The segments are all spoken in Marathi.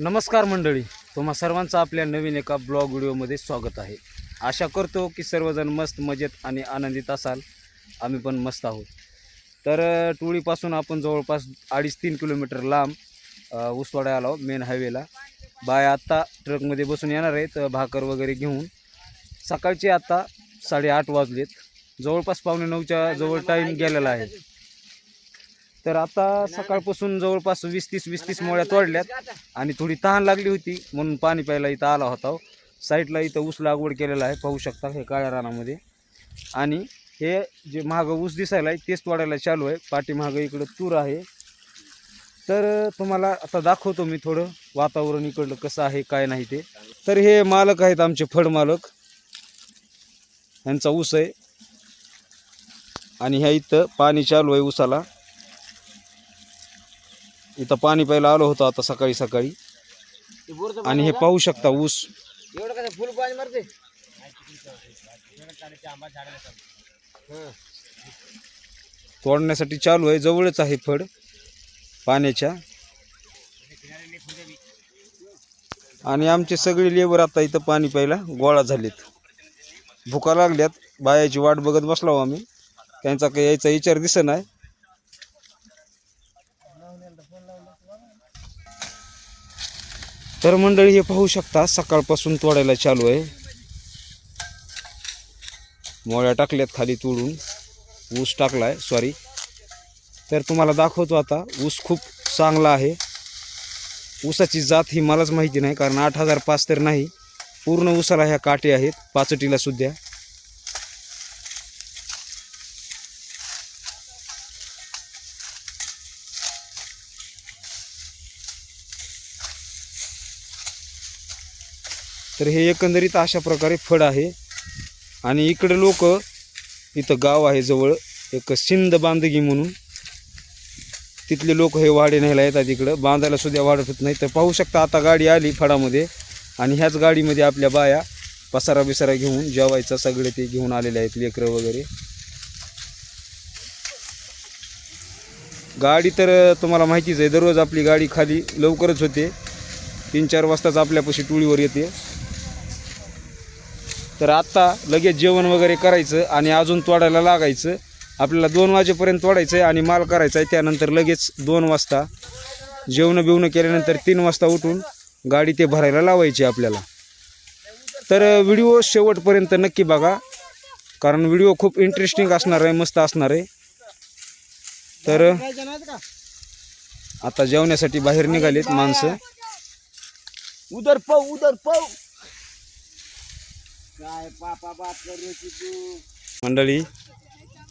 नमस्कार मंडळी तुम्हा सर्वांचं आपल्या नवीन एका ब्लॉग व्हिडिओमध्ये स्वागत आहे. आशा करतो की सर्वजण मस्त मजेत आणि आनंदित असाल. आम्ही पण मस्त आहोत. तर टोळीपासून आपण जवळपास अडीच तीन किलोमीटर लांब उसवाडा आलो मेन हायवेला बाय आत्ता ट्रकमध्ये बसून येणार आहेत भाकर वगैरे घेऊन. सकाळचे आत्ता साडेआठ वाजलेत. जवळपास पावणे नऊच्या जवळ टाईम गेलेला आहे. तर आता सकाळपासून जवळपास वीस तीस वीस तीस मोळ्या तोडल्यात. आणि थोडी तहान लागली होती म्हणून पाणी प्यायला इथं आला होता. साईडला इथं ऊस लागवड केलेला आहे पाहू शकता हे काळ्या रानामध्ये. आणि हे जे महागं ऊस दिसायला आहे तेच तोडायला चालू आहे. पाठीमागं इकडं तूर आहे. तर तुम्हाला आता दाखवतो मी थोडं वातावरण इकडलं कसं आहे काय नाही ते. तर हे मालक आहेत आमचे फड मालक. ह्यांचा ऊस आहे. आणि ह्या इथं पाणी चालू आहे ऊसाला. इथं पाणी प्यायला आलो होतो आता सकाळी सकाळी. आणि हे पाहू शकता ऊस. एवढं कसं फुल पाणी मारते? तोडण्यासाठी चालू आहे जवळच आहे फड पाण्याच्या. आणि आमचे सगळे लेबर आता इथं पाणी प्यायला गोळा झालेत. भुका लागल्यात बायाची वाट बघत बसलो आम्ही. त्यांचा काही यायचा विचार दिसत नाही. तर मंडळी हे पाहू शकता सकाळपासून तोडायला चालू आहे. मोळ्या टाकल्यात खाली तोडून. ऊस टाकलाय सॉरी तर तुम्हाला दाखवतो आता ऊस खूप चांगला आहे. ऊसाची जात ही मलाच माहिती नाही कारण आठ हजार पाच तर नाही. पूर्ण ऊसाला ह्या काटे आहेत पाचटीला सुद्धा. तर हे एकंदरीत अशा प्रकारे फड आहे. आणि इकडे लोक इथं गाव आहे जवळ एक सिंध बांधगी म्हणून. तिथले लोक हे वाडे न्यायला येतात इकडं. बांधायला सुद्धा वाढत होत नाही. तर पाहू शकता आता गाडी आली फडामध्ये आणि ह्याच गाडीमध्ये आपल्या बाया पसारा बिसारा घेऊन जेवायचा सगळे ते घेऊन आलेले आहेत लेकरं वगैरे. गाडी तर तुम्हाला माहितीच आहे दररोज आपली गाडी खाली लवकरच होते. तीन चार वाजताच आपल्यापाशी टोळीवर येते. तर आत्ता लगेच जेवण वगैरे करायचं आणि अजून तोडायला लागायचं. आपल्याला दोन वाजेपर्यंत तोडायचं आहे आणि माल करायचा आहे त्यानंतर लगेच दोन वाजता जेवणं बिवणं केल्यानंतर तीन वाजता उठून गाडी ते भरायला लावायची आपल्याला. तर व्हिडिओ शेवटपर्यंत नक्की बघा. कारण व्हिडिओ खूप इंटरेस्टिंग असणार आहे मस्त असणार आहे. तर आता जेवण्यासाठी बाहेर निघालेत माणसं. उदर पाऊ उदर पाऊ काय पापा तू? मंडळी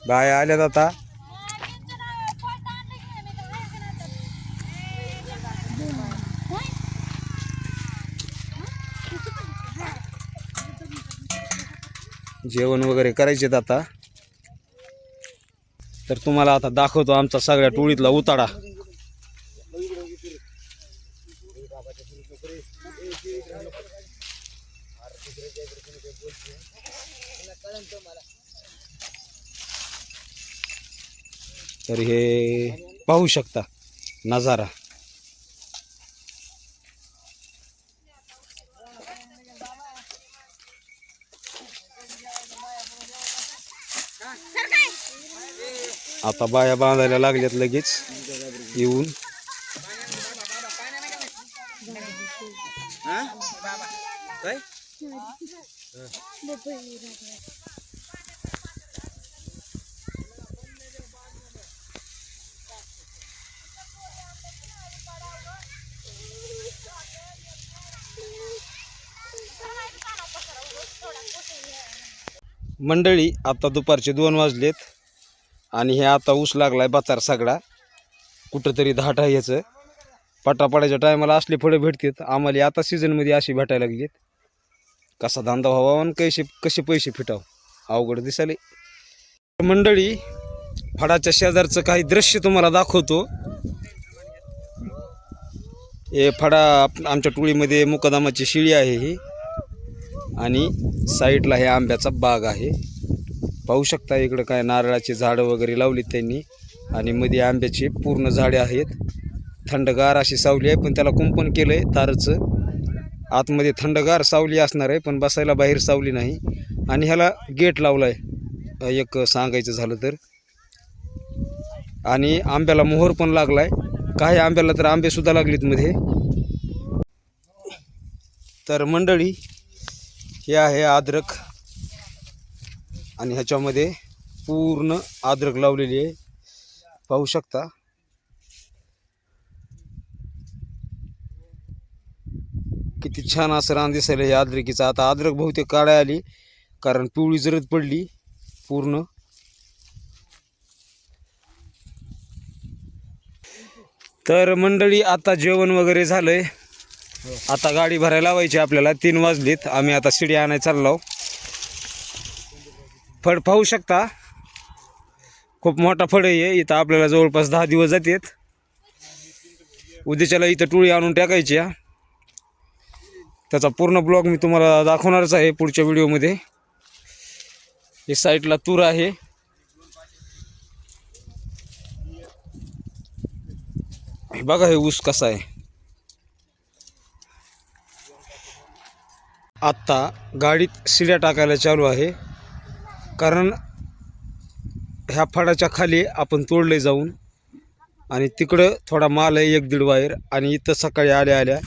बाया आल्यात आता. जेवण वगैरे करायचे आता. तर तुम्हाला आता दाखवतो आमचा सगळ्या टोळीतला उताडा. तर हे पाहू शकता नजारा. आता बाया बांधायला लागल्यात लगेच येऊन. काय? मंडळी आता दुपारचे दोन वाजलेत आणि हे आता ऊस लागलाय बाचार सगळा. कुठंतरी धाट आहे याचं पटापडाच्या टायमाला असले फळं भेटतात. आम्हाला आता सीझनमध्ये अशी भेटायला लागलीत. कसा धंदा व्हावा आणि कैसे कसे पैसे फिटाव अवघड दिसाले मंडळी फडाच्या शेजारचं काही दृश्य तुम्हाला दाखवतो. हे फडा आमच्या टोळीमध्ये मुकदामाची शिळी आहे ही. आणि साईडला हे आंब्याचा बाग आहे. पाहू शकता इकडं काय नारळाची झाडं वगैरे लावली त्यांनी. आणि मध्ये आंब्याची पूर्ण झाडे आहेत. थंडगार अशी सावली आहे पण त्याला कुंपण केलं आहे तारचं. आतमध्ये थंडगार सावली असणार आहे पण बसायला बाहेर सावली नाही. आणि ह्याला गेट लावला आहे एक सांगायचं झालं तर. आणि आंब्याला मोहर पण लागला आहे काही आंब्याला तर आंबेसुद्धा लागलेत मध्ये. तर मंडळी हे आहे अद्रक आणि ह्याच्यामध्ये पूर्ण अद्रक लावलेली आहे. पाहू शकता. किती छान असं रान दिसायला हे अद्रकीचं आता अद्रक बहुतेक काळ्या आली कारण पिवळी जरद पडली पूर्ण. तर मंडळी आता जेवण वगैरे झालंय. आता गाडी भरायला लावायची आपल्याला. तीन वाजलीत. आम्ही आता शिडी आणायला चाललो फड पाहू शकता. खूप मोठा फड आहे. इथं आपल्याला जवळपास दहा दिवस जातात. उद्याच्याला इथं टोळी आणून टाकायची त्याचा पूर्ण ब्लॉग मी तुम्हाला दाखवणारच आहे पुढच्या व्हिडिओमध्ये. हे साईडला तूर आहे. हे बघा हे ऊस कसा आहे. आत्ता गाडीत शिड्या टाकायला चालू आहे. कारण ह्या फडाच्या खाली आपण तोडले जाऊन आणि तिकडं थोडा माल आहे एक दीड वायर आणि इथं सकाळी आल्या आल्या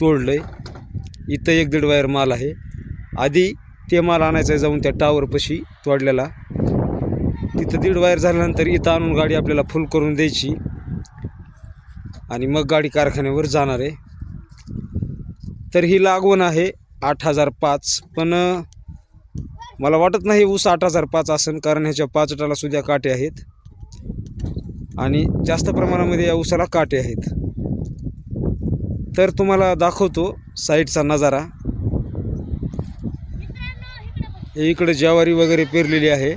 तोडलं आहे इथं एक दीड वायर माल आहे. आधी ते माल आणायचं आहे जाऊन त्या टावरपाशी तोडलेला. तिथं दीड वायर झाल्यानंतर इथं आणून गाडी आपल्याला फुल करून द्यायची. आणि मग गाडी कारखान्यावर जाणार आहे. तर ही लागवण आहे. आठ हजार पाच. पण मला वाटत नाही ऊस आठ हजार पाच असेल कारण ह्याच्या पाचटाला सुद्धा काटे आहेत. आणि जास्त प्रमाणामध्ये या ऊसाला काटे आहेत. तर तुम्हाला दाखवतो साईडचा नजारा. इकडे ज्वारी वगैरे पेरलेली आहे.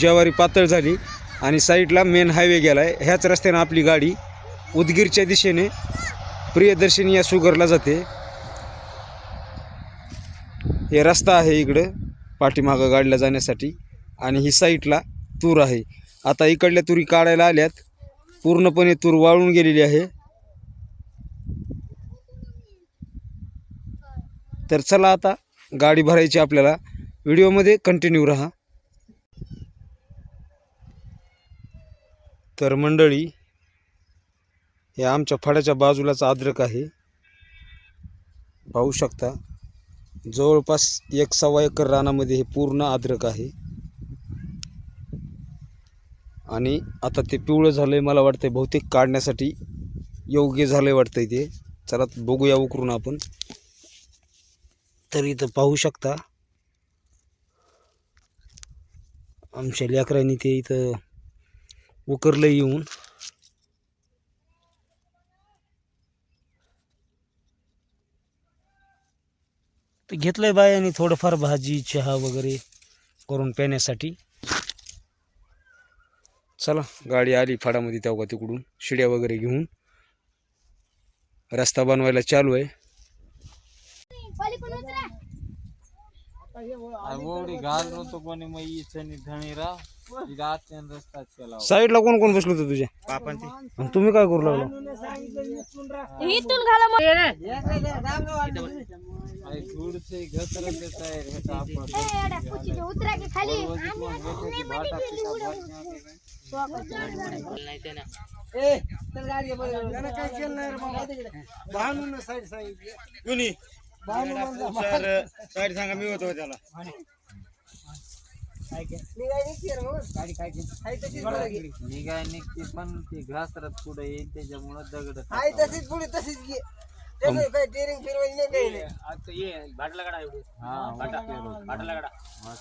ज्वारी पातळ झाली आणि साईडला मेन हायवे गेला आहे ह्याच रस्त्यानं आपली गाडी उदगीरच्या दिशेने प्रियदर्शनी या सुगरला जाते. हे रस्ता आहे इकडं पाठीमागं गाडीला जाण्यासाठी आणि ही साईडला तूर आहे. आता इकडल्या तुरी काढायला आल्यात. पूर्णपणे तूर वाळून गेलेली आहे. तर चला आता गाडी भरायची आपल्याला. व्हिडिओमध्ये कंटिन्यू राहा. तर मंडळी हे आमच्या फळाच्या बाजूलाच अद्रक आहे. पाहू शकता. जवळपास एक सव्वा एकर रानामध्ये हे पूर्ण अद्रक आहे. आणि आता ते पिवळं झालं आहे मला वाटतंय बहुतेक काढण्यासाठी योग्य झालं आहे वाटतंय ते. चला बघूया उकरून आपण. तर इथं पाहू शकता आमच्या लेकरांनी ते इथं उकरलं येऊन. तर घेतलंय बायाने थोडंफार भाजी चहा वगैरे करून पिण्यासाठी. चला गाडी आली फाडामध्ये तेव्हा तिकडून. शिड्या वगैरे घेऊन. रस्ता बनवायला चालू आहे. घाल होतो कोणी मग इच्छानी केला साईडला कोण कोण बसलो होतं तुझ्या ते आणि तुम्ही काय करू लागलो इथून घाला मग थोडसे घसरत देत आहे ह्याचा आपण ए, उतरा की खाली। भाटा साईड सांगा मी होतो त्याला. निघाय निघते पण ती घासरत पुढे येईल त्याच्यामुळं दगड तशीच पुढे तशीच घे. त्याचं काही टेरिंग फिरवायची नाही काही नाही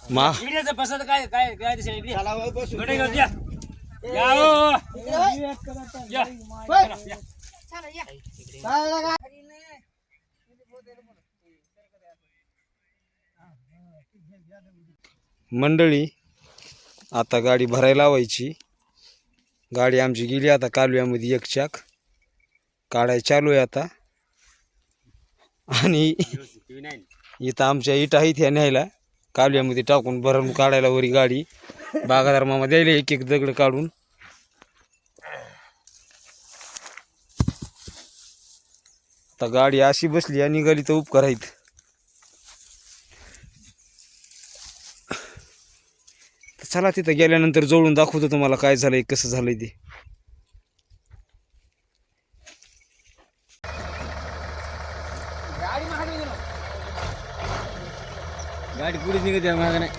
मा. चला या. मंडळी आता गाडी भरायला लावायची. गाडी आमची गेली आता कालव्यामध्ये एक चाक. काढाय चालू आहे आता. आणि इथं आमच्या इटा आहेत ह्या न्यायला. कालव्यामध्ये टाकून भरून काढायला वरी गाडी. बागादार मामा द्यायला एक एक दगड काढून. आता गाडी अशी बसली आणि निघाली तर उपकार आहेत. चला तिथं गेल्यानंतर जवळून दाखवतो तुम्हाला काय झालंय कसं झालंय ते. गाडी पुढे निघत आहे मागं नाही.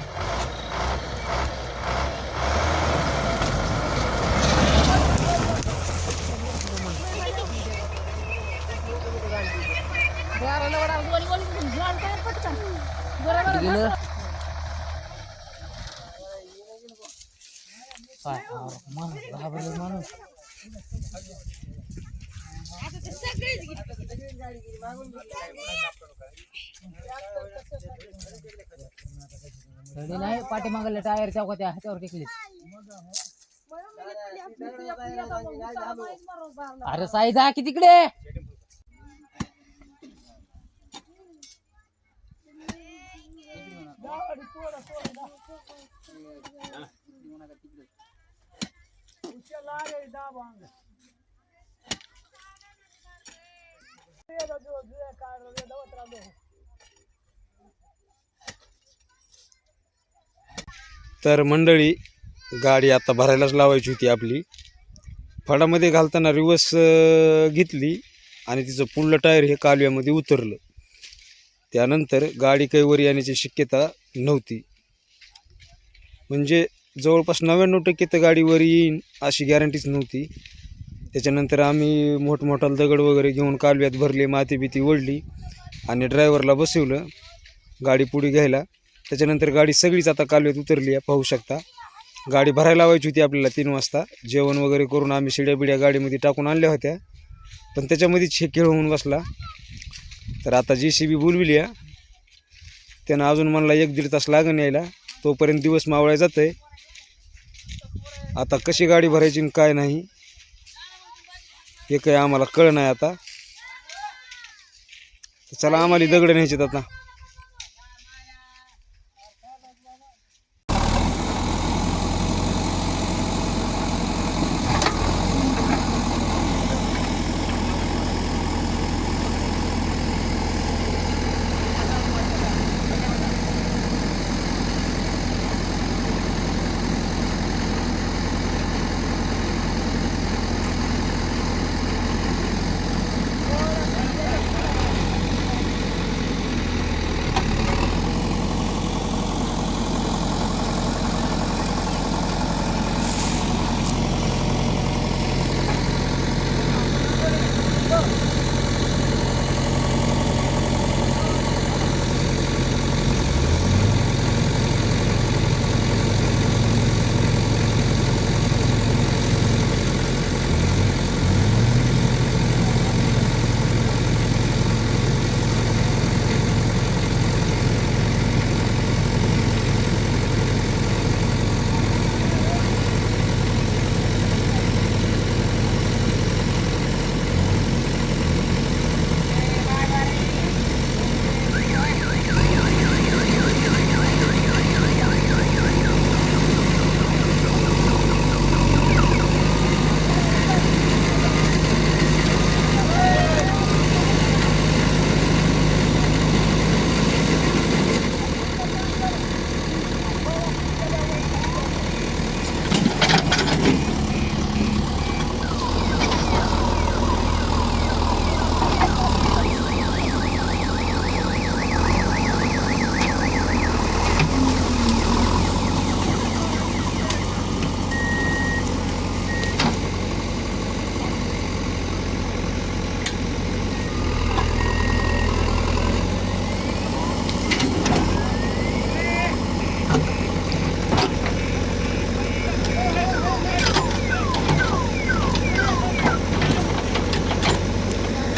नाही पाठीमागल्या टायर चौका त्या ह्याच्यावर टेकले. अरे साई जा की तिकडे. तर मंडळी गाडी आता भरायलाच लावायची होती आपली. फडामध्ये घालताना रिवर्स घेतली आणि तिचं पुढलं टायर हे कालव्यामध्ये उतरलं. त्यानंतर गाडी काही वर येण्याची शक्यता नव्हती. म्हणजे जवळपास नव्याण्णव टक्के तर गाडीवर येईन अशी गॅरंटीच नव्हती. त्याच्यानंतर आम्ही मोठमोठाला दगड वगैरे घेऊन कालव्यात भरले माती बिती ओढली आणि ड्रायव्हरला बसवलं गाडी पुढे घ्यायला. त्याच्यानंतर गाडी सगळीच आता कालव्यात उतरली आहे पाहू शकता. गाडी भरायला लावायची होती आपल्याला तीन वाजता. जेवण वगैरे करून आम्ही शिड्या बिड्या गाडीमध्ये टाकून आणल्या होत्या. पण त्याच्यामध्येच हे खेळ होऊन बसला. तर आता जे सी बी बोलविली आहे. त्यानं अजून म्हणला एक दीड तास लागण यायला. तोपर्यंत दिवस मावळ्या जातं आहे आता कशी गाडी भरायची आणि काय नाही हे काही आम्हाला कळ नाही आता. चला आम्हाला दगड न्यायचे आता.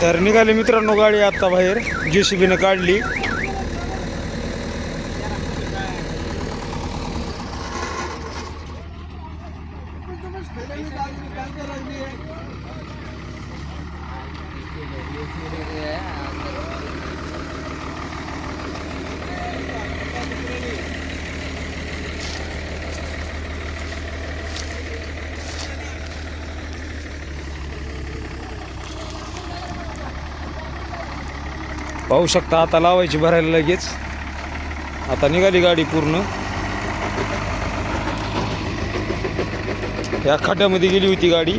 तर निघाली मित्रांनो गाडी आत्ता बाहेर जे सी बीनं काढली. पाहू शकता आता लावायची भरायला लगेच. आता निघाली गाडी पूर्ण. या खड्ड्यामध्ये गेली होती गाडी.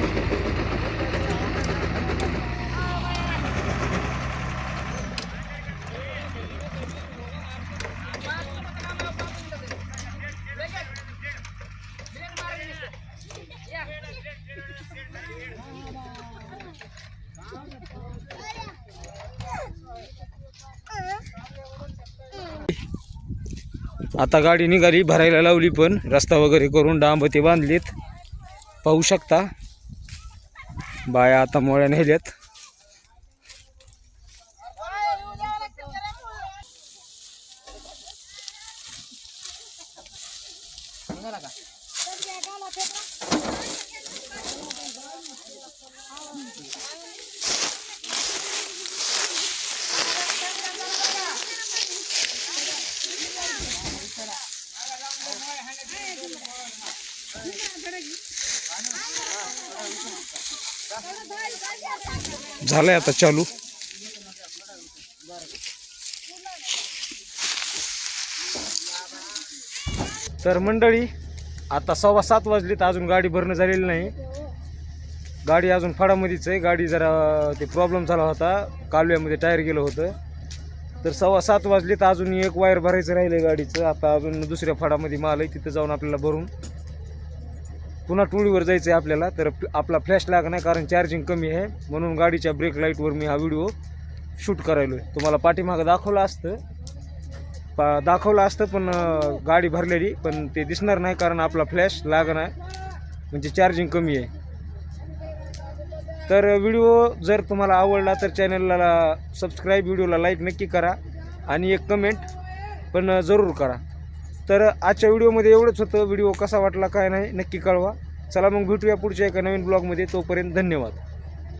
आता गाडी निघाली भरायला लावली पण. रस्ता वगैरे करून डांब ते बांधलेत. पाहू शकता. बाया आता मोळ्या नेल्यात. झालंय आता चालू. तर मंडळी आता सव्वा सात वाजलीत अजून गाडी भरणं झालेली नाही. गाडी अजून फडामध्येच आहे. गाडी जरा ते प्रॉब्लेम झाला होता. कालव्यामध्ये टायर गेलं होतं. तर सव्वा सात वाजलीत अजून एक वायर भरायचं राहिलं गाडीचं. आता अजून दुसऱ्या फडामध्ये माल आहे तिथं जाऊन आपल्याला भरून. पुन्हा टोळीवर जायचं आहे आपल्याला. तर आपला फ्लॅश लाग नाही कारण चार्जिंग कमी आहे. म्हणून गाडीच्या ब्रेक लाईटवर मी हा व्हिडिओ शूट करायलो आहे तुम्हाला पाठीमागं दाखवलं असतं. पा दाखवलं असतं पण गाडी भरलेली. पण ते दिसणार नाही कारण आपला फ्लॅश लागणार. म्हणजे चार्जिंग कमी आहे. तर व्हिडिओ जर तुम्हाला आवडला तर चॅनलला सबस्क्राईब व्हिडिओला लाईक नक्की करा. आणि एक कमेंट पण जरूर करा. तर आजच्या व्हिडिओमध्ये एवढंच होतं. व्हिडिओ कसा वाटला काय नाही नक्की कळवा. चला मग भेटूया पुढच्या एका नवीन ब्लॉगमध्ये. तोपर्यंत धन्यवाद.